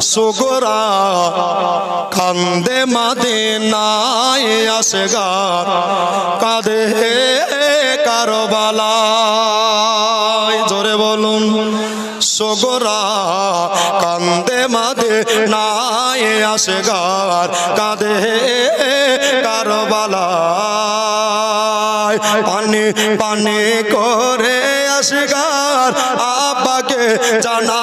সুগরা কান্দে মাদে নাই আসে গার কাঁদে কারবালায়। জোরে বলুন, সগরা কান্দে মাদে নাই আসে গার কাঁদে কারবালায়। পানি পানি করে আসে গার আব্বাকে জানা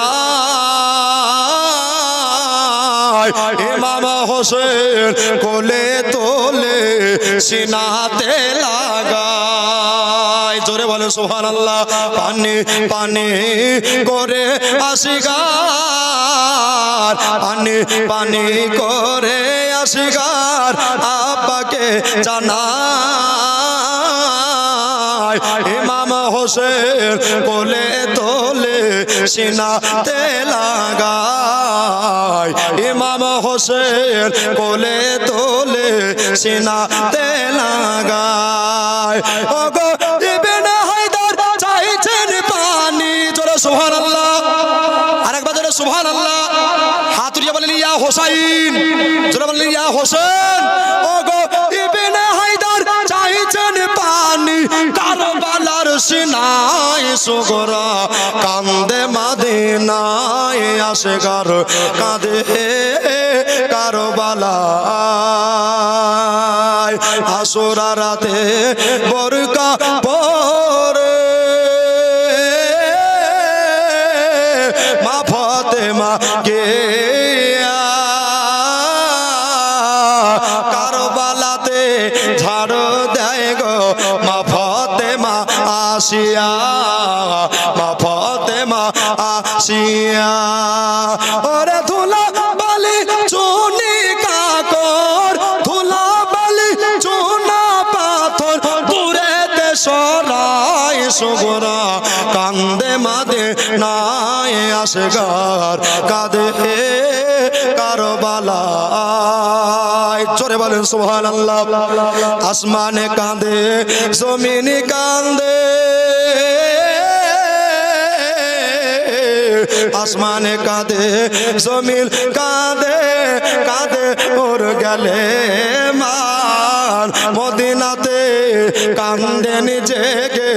ইমাম হোসেন কোলে তোলে সিনাতে লাগায়। জোরে বলে সোহান আল্লাহ পানি পানি করে আসিগার পানি পানি করে আসিগার আব্বাকে জানা ইমাম হোসেন কোলে তোলে সিনাতে লাগায়। ইমাম হোসেন কোলে তোলে সিনাতে লাগায়। ওগো ইবনে হায়দার চাইছেন পানি। জোরে সুবহানাল্লাহ। আরেকবার জোরে সুবহানাল্লাহ। হাত উঠিয়ে বলেন ইয়া হোসাইন। জোরে বলেন ইয়া হোসেন সিনায় সুগরা, কান্দে মাদিনায় আসে গার কাঁদে কারবালায়। আসরা রাতে বরকা পরে, মা ফতেমা কে আসিয়া, মা ফতেমা আসিয়া। ওরে ধুলা বালি চুনি কাকর, ধুলা বালি চুনা পাথর, দূরেতে সরাই সুগরা, কান্দে মাদে নাই আসে গার কাঁদে কারবালায়। জোরে বলেন সোহান আল্লাহ আসমানে কাঁদে, জমিনে কান্দে আসমানে কাঁদে, জমিন কাঁদে কাঁদে ওর গেলে মান। মদিনাতে কান্দে নিজেকে,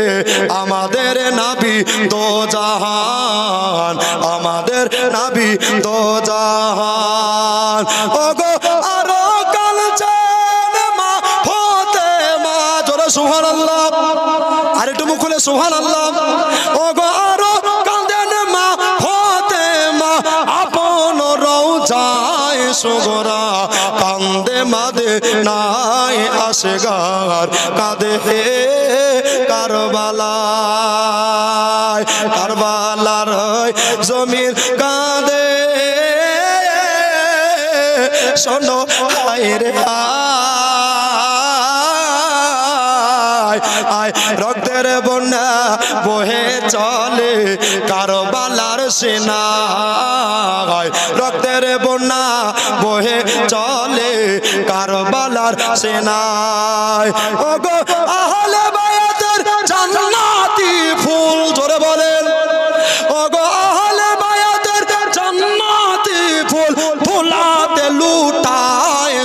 আমাদের নাবি দো জাহান। আমাদের নাবি দো জাহান। ওগো, আরও কালচেন মা, হতে মা, জোরে সুহান আল্লাহ আর একটু মুখ খুলে সুহান আল্লাহ ওগো সুগরা কান্দে মাদে নাই আসে গার কাঁদে হে কারবালায়, কারবালার জমির কাঁদে শোনো, হায় রে, আয় রক্তের বন্যা বহে চলে রক্তের বন্যা বহে চলে কারবালার সেনায়। ওগো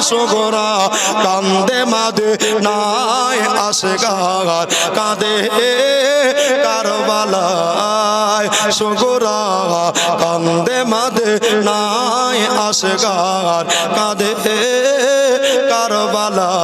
সুগরা কান্দে মাদে নাই আসে গার কাঁদে কারবালায় সুগরা কান্দে মাদে নাই আসে গার কাঁদে কারবালায়।